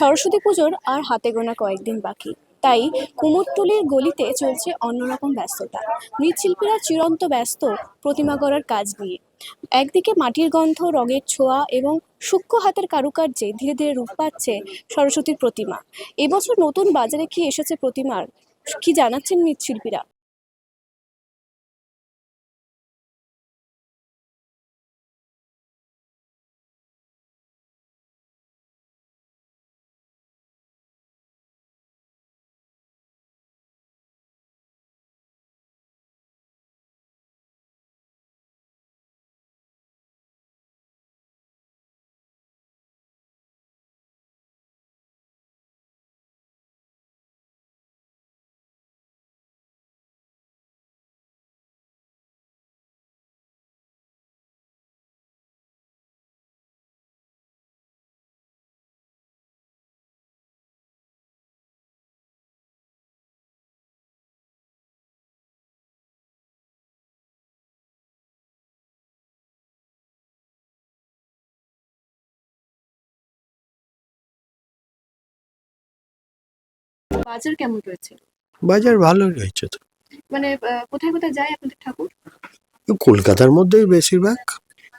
সরস্বতী পুজোর আর হাতে গোনা কয়েকদিন বাকি। তাই কুমোরটুলির গলিতে চলছে অন্যরকম ব্যস্ততা। মৃৎশিল্পীরা চিরন্ত ব্যস্ত প্রতিমা গড়ার কাজ নিয়ে। একদিকে মাটির গন্ধ, রঙের ছোঁয়া এবং সূক্ষ্ম হাতের কারুকার্যে ধীরে ধীরে রূপ পাচ্ছে সরস্বতীর প্রতিমা। এবছর নতুন বাজারে কি এসেছে প্রতিমার, কি জানাচ্ছেন মৃৎশিল্পীরা? বাজার কেমন রয়েছে? বাজার ভালো রয়েছে তো। মানে কোথায় কোথায় যায় আপনাদের ঠাকুর? কলকাতার মধ্যেই বেশিরভাগ।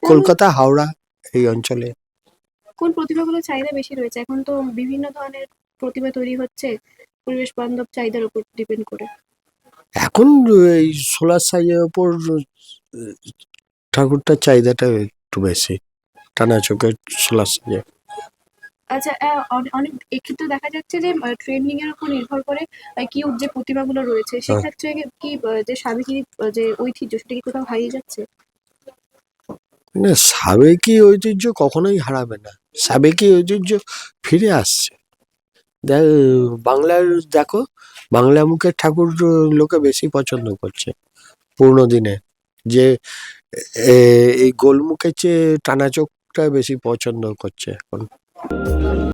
কলকাতা হাওড়া এই অঞ্চলে। কোন প্রতিমাগুলোর চাহিদা বেশি রয়েছে? এখন তো বিভিন্ন ধরনের প্রতিভা তৈরি হচ্ছে পরিবেশ বান্ধব চাহিদার উপর ডিপেন্ড করে। এখন এই সোলার সাইজের ওপর ঠাকুরটার চাহিদাটা একটু বেশি। টানা চোখের সোলার সাইজে। আচ্ছা অনেক এক্ষেত্রে দেখা যাচ্ছে যে ট্রেন্ডিং এর উপর নির্ভর করে কি যে প্রতিমাগুলো রয়েছে। সেক্ষেত্রে কি যে সাবেকি যে ঐতিহ্য সেটা কি কোথাও হারিয়ে যাচ্ছে? না সাবেকি ঐতিহ্য কখনোই হারাবে না। সাবেকি ঐতিহ্য ফিরে আসছে। দেখ বাংলার দেখো বাংলা মুখের ঠাকুর লোকে বেশি পছন্দ করছে পুরোনো দিনে। যে এই গোলমুখের চেয়ে টানা চোখটা বেশি পছন্দ করছে এখন। フッ。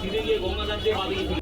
সিরিজে গঙ্গাধার দিয়ে বাদিকে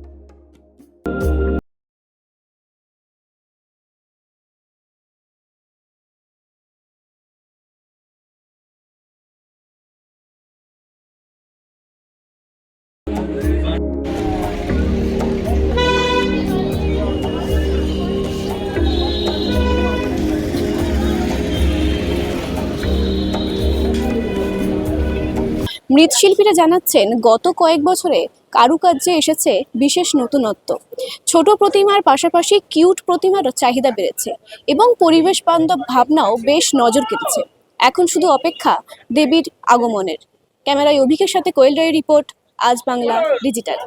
মৃৎশিল্পীরা জানাচ্ছেন, গত কয়েক বছরে কারুকার্যে এসেছে বিশেষ নতুনত্ব। ছোট প্রতিমার পাশাপাশি কিউট প্রতিমার চাহিদা বেড়েছে এবং পরিবেশ বান্ধব ভাবনাও বেশ নজর কেটেছে। এখন শুধু অপেক্ষা দেবীর আগমনের। ক্যামেরায় অভিকের সাথে কোয়েল রিপোর্ট, আজ বাংলা ডিজিটাল।